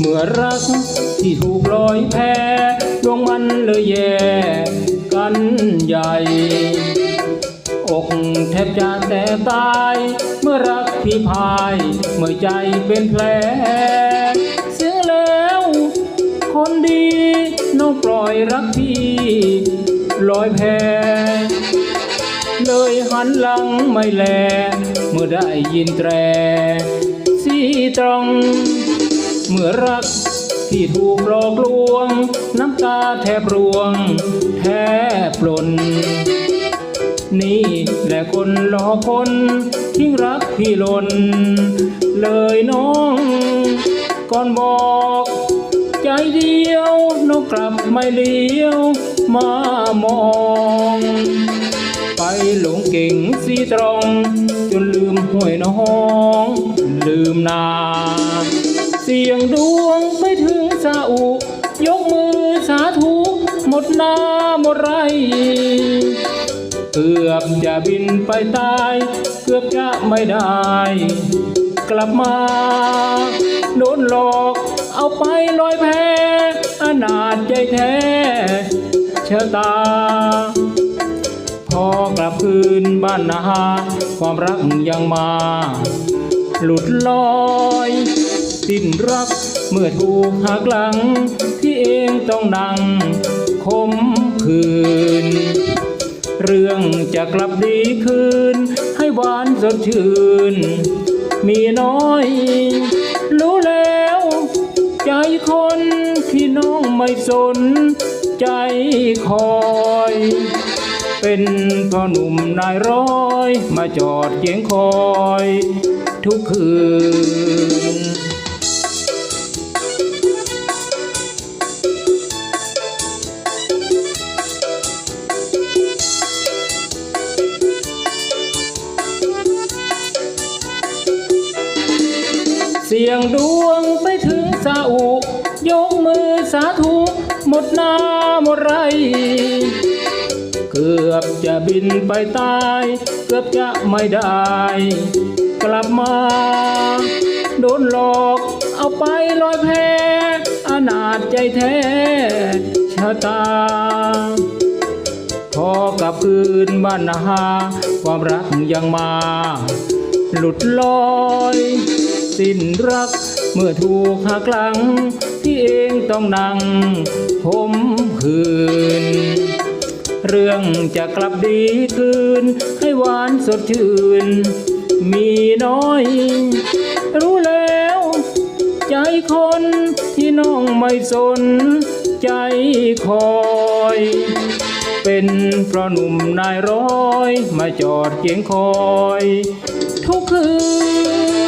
เมื่อรักที่ถูกลอยแพดวงมันเลยแย่กันใหญ่ อกแทบจะแตกตาย เมื่อรักพี่พาย เมื่อใจเป็นแผลเสียแล้ว คนดีน้องปล่อยรักพี่ลอยแพเลยหันหลังไม่แล เมื่อได้ยินแตรสีตรอง เมื่อรักที่ถูกหลอกลวง น้ำตาแทบร่วง แทบปลน นี่แหละคนหลอกคนทิ้งรักพี่หลน เลยน้อง ก่อนบอก ใจเดียวน้องกลับไม่เลี้ยว มามอง ไปหลงเก่งสีตรง จนลืมห้วยน้อง ลืมนา เสียงดวงไปถึงซาอุ ยกมือสาธุ หมดนาหมดไร เกือบจะบินไปตาย เกือบจะไม่ได้ กลับมา โดนหลอกเอาไปลอยแพอนาจใจแท้ชะตา พอกลับคืนบ้านนาความรักยังมา หลุดลอย สิ้นรัก เมื่อถูกหักหลัง ที่เองต้องนั่งคมคืน เรื่องจะกลับดีคืน ให้หวานสดชื่น มีน้อย รู้แล้ว ใจคนที่น้องไม่สน ใจคอยเป็นพ่อหนุ่มนายร้อย มาจอดเยียงคอย ทุกคืน เสียงดวงไปถึงซาอุ ยกมือสาธุ หมดหนาหมดไร เกือบจะบินไปตาย เกือบจะไม่ได้ กลับมา โดนหลอกเอาไปลอยแพอนาจใจแท้ชะตา พอกับคืนบ้านนาความรักยังมา หลุดลอย สิ้นรัก เมื่อถูกหักหลัง ที่เองต้องนั่งผมคืน เรื่องจะกลับดีคืน ให้หวานสดชื่น มีน้อย รู้แล้ว ใจคนที่น้องไม่สน ใจคอยเป็นเพราะหนุ่มนายร้อย มาจอดเคียงคอย ทุกคืน